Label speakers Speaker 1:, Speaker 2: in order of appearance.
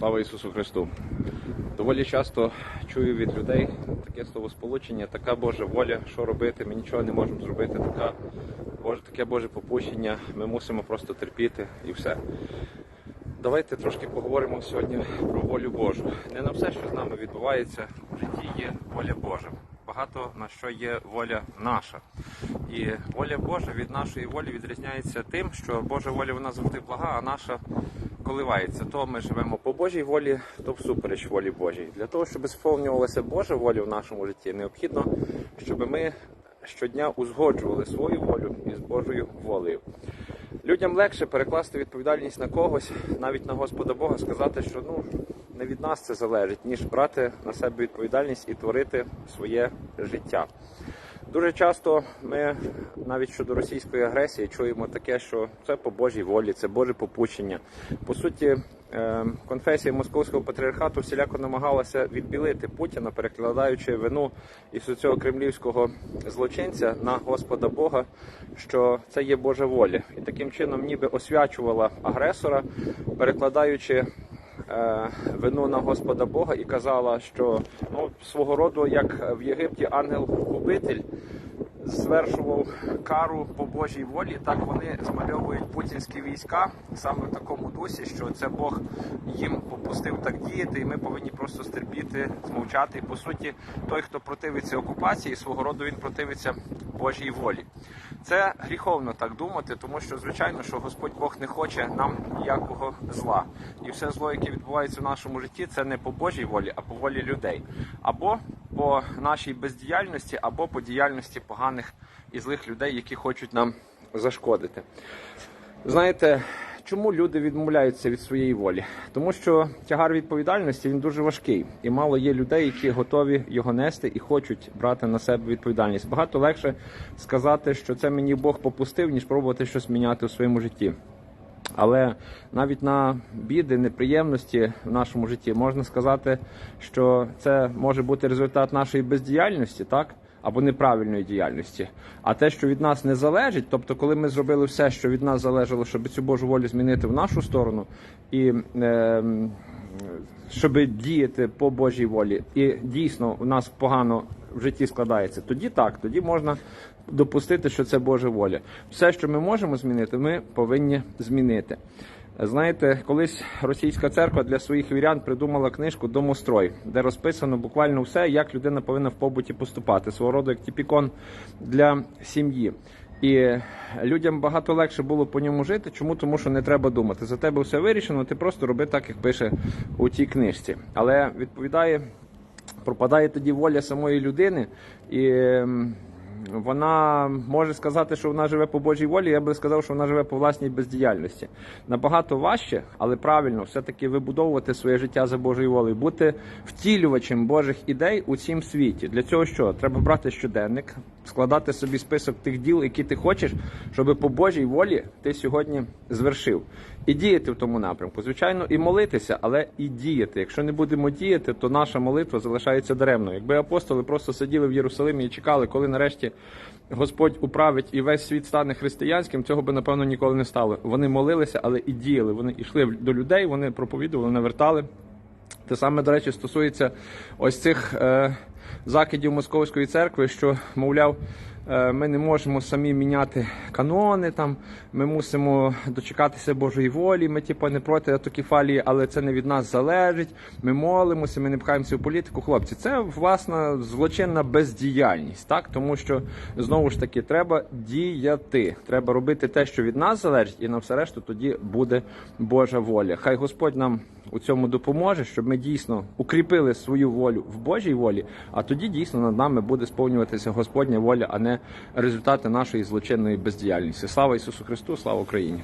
Speaker 1: Слава Ісусу Христу! Доволі часто чую від людей таке словосполучення, така Божа воля, що робити, ми нічого не можемо зробити, така Боже, таке Боже попущення, ми мусимо просто терпіти і все. Давайте трошки поговоримо сьогодні про волю Божу. Не на все, що з нами відбувається в житті, є воля Божа. Багато на що є воля наша. І воля Божа від нашої волі відрізняється тим, що Божа воля вона завжди блага, а наша коливається. То ми живемо по Божій волі, то всупереч волі Божій. Для того, щоб сповнювалася Божа воля в нашому житті, необхідно, щоб ми щодня узгоджували свою волю із Божою волею. Людям легше перекласти відповідальність на когось, навіть на Господа Бога, сказати, що ну не від нас це залежить, ніж брати на себе відповідальність і творити своє життя. Дуже часто ми навіть щодо російської агресії чуємо таке, що це по Божій волі, це Боже попущення. По суті, е, конфесія московського патріархату всіляко намагалася відбілити Путіна, перекладаючи вину із цього кремлівського злочинця на Господа Бога, що це є Божа воля, і таким чином ніби освячувала агресора, перекладаючи е, вину на Господа Бога і казала, що ну, свого роду, як в Єгипті ангел-губитель звершував кару по Божій волі, так вони змальовують путінські війська саме в такому дусі, що це Бог їм попустив так діяти, і ми повинні просто стерпіти, змовчати. І по суті, той, хто противиться окупації, свого роду він противиться Божій волі. Це гріховно так думати, тому що звичайно, що Господь Бог не хоче нам ніякого зла, і все зло, яке відбувається в нашому житті, це не по Божій волі, а по волі людей, або по нашій бездіяльності, або по діяльності поганих і злих людей, які хочуть нам зашкодити. Знаєте, чому люди відмовляються від своєї волі? Тому що тягар відповідальності він дуже важкий, і мало є людей, які готові його нести і хочуть брати на себе відповідальність. Багато легше сказати, що це мені Бог попустив, ніж пробувати щось міняти у своєму житті. Але навіть на біди, неприємності в нашому житті можна сказати, що це може бути результат нашої бездіяльності, так? Або неправильної діяльності. А те, що від нас не залежить, тобто, коли ми зробили все, що від нас залежало, щоб цю Божу волю змінити в нашу сторону, і е, щоб діяти по Божій волі, і дійсно у нас погано в житті складається, тоді так, тоді можна допустити, що це Божа воля. Все, що ми можемо змінити, ми повинні змінити. Знаєте, колись російська церква для своїх вірян придумала книжку Домострой, де розписано буквально все, як людина повинна в побуті поступати, свого роду як тіпікон для сім'ї. І людям багато легше було по ньому жити. Чому? Тому що не треба думати. За тебе все вирішено, ти просто роби так, як пише у тій книжці. Але відповідає, пропадає тоді воля самої людини і. Вона може сказати, що вона живе по Божій волі. Я би сказав, що вона живе по власній бездіяльності. Набагато важче, але правильно все-таки вибудовувати своє життя за Божою волею, бути втілювачем Божих ідей у цім світі. Для цього що? Треба брати щоденник, складати собі список тих діл, які ти хочеш, щоб по Божій волі ти сьогодні звершив. І діяти в тому напрямку. Звичайно, і молитися, але і діяти. Якщо не будемо діяти, то наша молитва залишається даремною. Якби апостоли просто сиділи в Єрусалимі і чекали, коли нарешті Господь управить і весь світ стане християнським, цього би напевно ніколи не стало. Вони молилися, але і діяли. Вони йшли до людей, вони проповідували, навертали. Те саме, до речі, стосується ось цих е, закидів Московської церкви, що, мовляв, е, ми не можемо самі міняти канони, там, ми мусимо дочекатися Божої волі, ми типу, не проти автокефалії, але це не від нас залежить. Ми молимося, ми не пхаємося в політику. Хлопці, це власна злочинна бездіяльність, так? тому що знову ж таки треба діяти. Треба робити те, що від нас залежить, і на все решту тоді буде Божа воля. Хай Господь нам у цьому допоможе, щоб ми дійсно укріпили свою волю в Божій волі, а тоді дійсно над нами буде сповнюватися Господня воля, а не результати нашої злочинної бездіяльності. Слава Ісусу Христу, слава Україні!